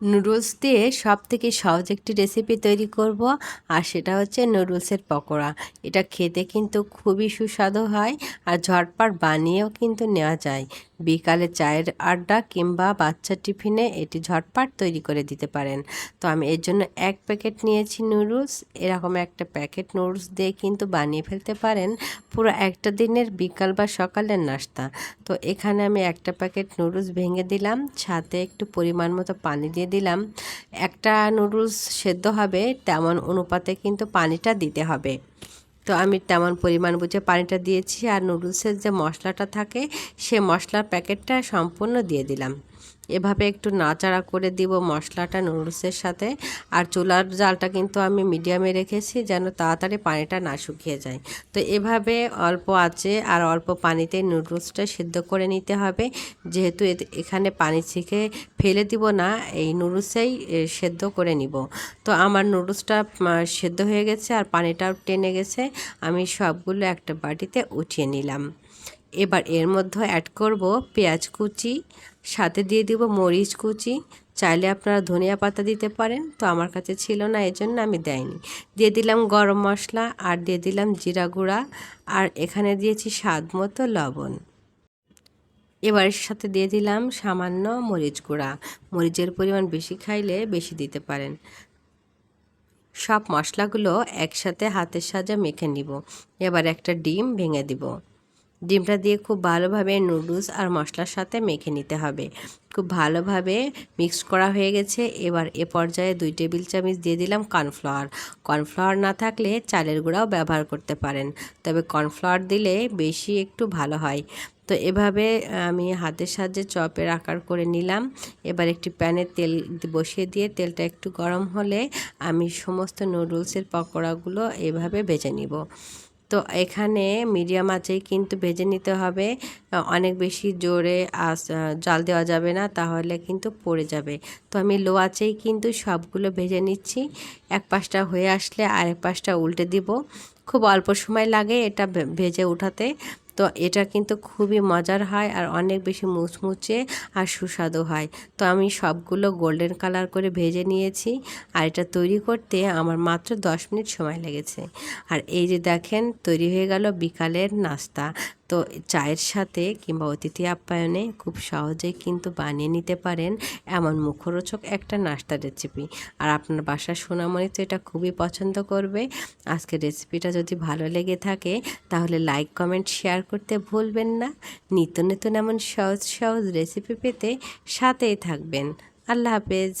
Noodles দিয়ে সব থেকে সহজ একটি রেসিপি তৈরি করব, আর সেটা হচ্ছে নুডলসের পকোড়া। এটা খেতে কিন্তু খুবই সুস্বাদু হয়, আর ঝটপট বানিয়েও কিন্তু নেওয়া যায়। বিকালে চায়ের আড্ডা কিংবা বাচ্চা টিফিনে এটি ঝটপাট তৈরি করে দিতে পারেন। তো আমি এর জন্য এক প্যাকেট নিয়েছি নুডলস। এরকম একটা প্যাকেট নুডলস দিয়ে কিন্তু বানিয়ে ফেলতে পারেন। পুরো একটা দিনের বিকাল বা সকালের নাস্তা। তো এখানে আমি একটা প্যাকেট নুডলস ভেঙে দিলাম। সাথে একটু পরিমাণ মতো পানি দিয়ে দিলাম। একটা নুডলস সেদ্ধ হবে, তেমন অনুপাতে কিন্তু পানিটা দিতে হবে। তো আমি তেমন পরিমাণ বুঝে পানিটা দিয়েছি আর নুডলসের যে মশলাটা থাকে, সে মশলার প্যাকেটটা সম্পূর্ণ দিয়ে দিলাম। এভাবে একটু নাচাড়া করে দিব মশলাটা নুডলসের সাথে। আর চুলার জালটা কিন্তু আমি মিডিয়ামে রেখেছি যেন তাড়াতাড়ি পানিটা না শুকিয়ে যায়। তো এভাবে অল্প আছে আর অল্প পানিতে নুডলসটা সিদ্ধ করে নিতে হবে। যেহেতু এখানে পানি ছিঁকে ফেলে দিব না, এই নুডলসেই সেদ্ধ করে নিব। তো আমার নুডলসটা সেদ্ধ হয়ে গেছে আর পানিটাও টেনে গেছে। আমি সবগুলো একটা বাটিতে উঠিয়ে নিলাম। এবার এর মধ্যে অ্যাড করব পেঁয়াজ কুচি, সাথে দিয়ে দিব মরিচ কুচি। চাইলে আপনারা ধনিয়া পাতা দিতে পারেন, তো আমার কাছে ছিল না এই জন্য আমি দেয়নি। দিয়ে দিলাম গরম মশলা আর দিয়ে দিলাম জিরা গুঁড়া আর এখানে দিয়েছি স্বাদ মতো লবণ। এবার সাথে দিয়ে দিলাম সামান্য মরিচ গুঁড়া। মরিচের পরিমাণ বেশি খাইলে বেশি দিতে পারেন। সব মশলাগুলো একসাথে হাতের সাজা মেখে নিব। এবার একটা ডিম ভেঙে দিব। ডিমটা দিয়ে খুব ভালোভাবে নুডলস আর মশলার সাথে মেখে নিতে হবে। খুব ভালোভাবে মিক্স করা হয়ে গেছে। এবার এ পর্যায়ে দুই টেবিল চামচ দিয়ে দিলাম কর্নফ্লাওয়ার। কর্নফ্লাওয়ার না থাকলে চালের গুঁড়াও ব্যবহার করতে পারেন, তবে কর্নফ্লাওয়ার দিলে বেশি একটু ভালো হয়। তো এভাবে আমি হাতের সাহায্যে চপের আকার করে নিলাম। এবার একটি প্যানে তেল বসিয়ে দিয়ে তেলটা একটু গরম হলে আমি সমস্ত নুডলসের পকোড়াগুলো এভাবে ভেজে নিব। তো এখানে মিডিয়াম আঁচেই কিন্তু ভেজে নিতে হবে। অনেক বেশি জোরে আস জাল দেওয়া যাবে না, তাহলে কিন্তু পড়ে যাবে। তো আমি লো আছেই কিন্তু সবগুলো ভেজে নিচ্ছি। এক পাশটা হয়ে আসলে আরেক পাশটা উল্টে দিব। খুব অল্প সময় লাগে এটা ভেজে উঠাতে তো এটা কিন্তু খুবই মজার হয় আর অনেক বেশি মুচমুচে আর সুস্বাদু হয়। তো আমি সবগুলো গোল্ডেন কালার করে ভেজে নিয়েছি আর এটা তৈরি করতে আমার মাত্র দশ মিনিট সময় লেগেছে। আর এই যে দেখেন, তৈরি হয়ে গেল বিকালের নাস্তা। তো চায়ের সাথে কিংবা অতিথি আপ্যায়নে খুব সহজেই কিন্তু বানিয়ে নিতে পারেন এমন মুখরোচক একটা নাস্তা রেসিপি আর আপনার বাসার সোনামণি তো এটা খুবই পছন্দ করবে। আজকে রেসিপিটা যদি ভালো লেগে থাকে, তাহলে লাইক কমেন্ট শেয়ার করতে ভুলবেন না। নিত্য নতুন এমন সহজ সহজ রেসিপি পেতে সাথেই থাকবেন। আল্লাহ হাফেজ।